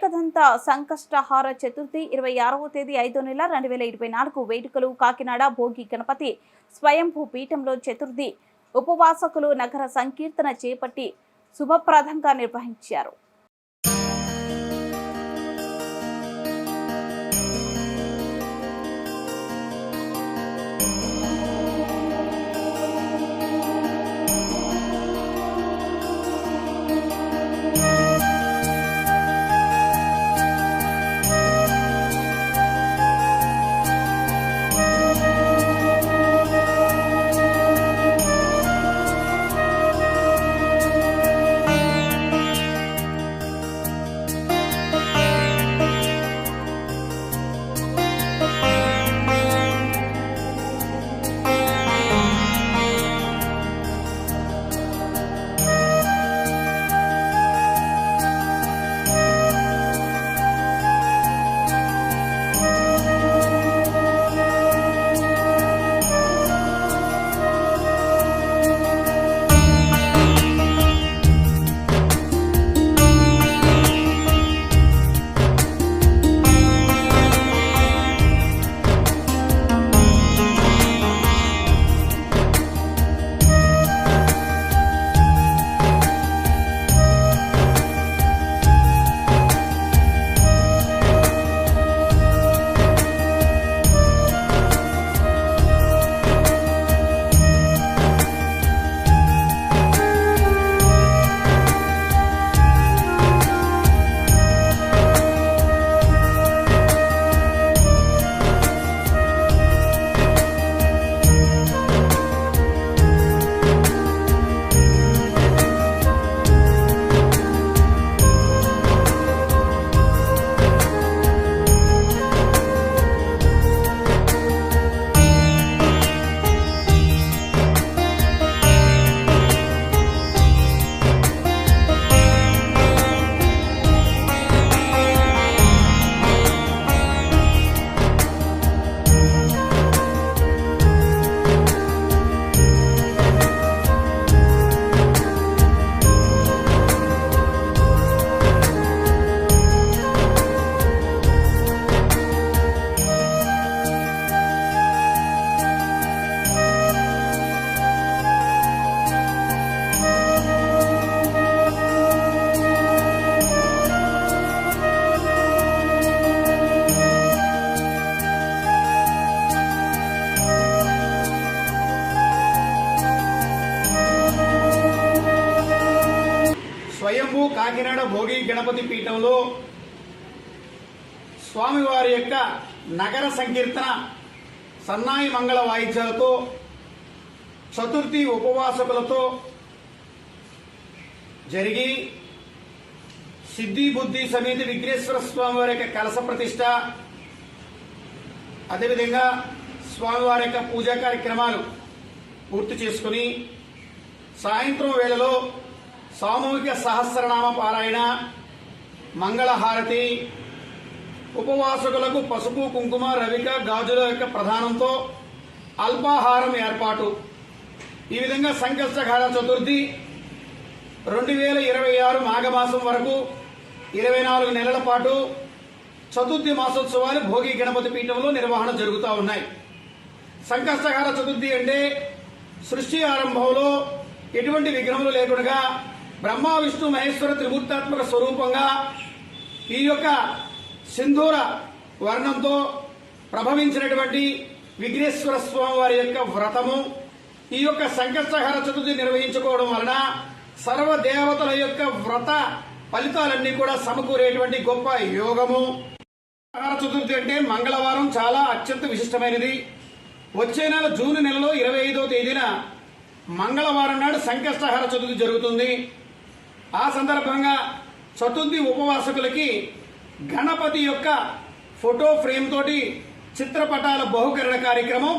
ఏకదంత సంకష్టహార చతుర్థి ఇరవై ఆరవ తేదీ ఐదో నెల రెండు వేల ఇరవై నాలుగు వేడుకలు కాకినాడ భోగి గణపతి స్వయంభూ పీఠంలో చతుర్థి. ఉపవాసకులు నగర సంకీర్తన చేపట్టి శుభప్రదంగా నిర్వహించారు. స్వయంభూ కాకినాడ భోగి గణపతి పీఠంలో స్వామివారి యొక్క నగర సంకీర్తన సన్నాయి మంగళ వాయిద్యాలతో చతుర్థి ఉపవాసకులతో జరిగి సిద్ధి బుద్ధి సమేత విఘ్నేశ్వర స్వామివారి యొక్క కలస ప్రతిష్ట అదేవిధంగా స్వామివారి యొక్క పూజా కార్యక్రమాలు పూర్తి చేసుకుని సాయంత్రం వేళలో సామూహిక సహస్రనామ పారాయణ మంగళహారతి ఉపవాసకులకు పసుపు కుంకుమ రవిక గాజుల యొక్క ప్రధానంతో అల్పాహారం ఏర్పాటు. ఈ విధంగా సంకష్టకాల చతుర్థి రెండు వేల ఇరవై ఆరు మాఘమాసం వరకు ఇరవై నాలుగు నెలల పాటు చతుర్థి మాసోత్సవాలు భోగి గణపతి పీఠంలో నిర్వహణ జరుగుతూ ఉన్నాయి. సంకష్టకాల చతుర్థి అంటే సృష్టి ఆరంభంలో ఎటువంటి విఘ్నములు లేకుండా బ్రహ్మ విష్ణు మహేశ్వర త్రిమూర్తాత్మక స్వరూపంగా ఈ యొక్క సింధూర వర్ణంతో ప్రభవించినటువంటి విఘ్నేశ్వర స్వామి వారి యొక్క వ్రతము ఈ యొక్క సంకష్టహర చతుర్థి నిర్వహించుకోవడం వలన సర్వ దేవతల యొక్క వ్రత ఫలితాలన్నీ కూడా సమకూరేటువంటి గొప్ప యోగము. సంకష్టహర చతుర్థి అంటే మంగళవారం చాలా అత్యంత విశిష్టమైనది. వచ్చే నెల జూన్ నెలలో ఇరవై ఐదవ తేదీన మంగళవారం నాడు సంకష్టహార చతుర్థి జరుగుతుంది. ఆ సందర్భంగా చతుర్థి ఉపవాసకులకి గణపతి యొక్క ఫోటో ఫ్రేమ్ తోటి చిత్రపటాల బహుకరణ కార్యక్రమం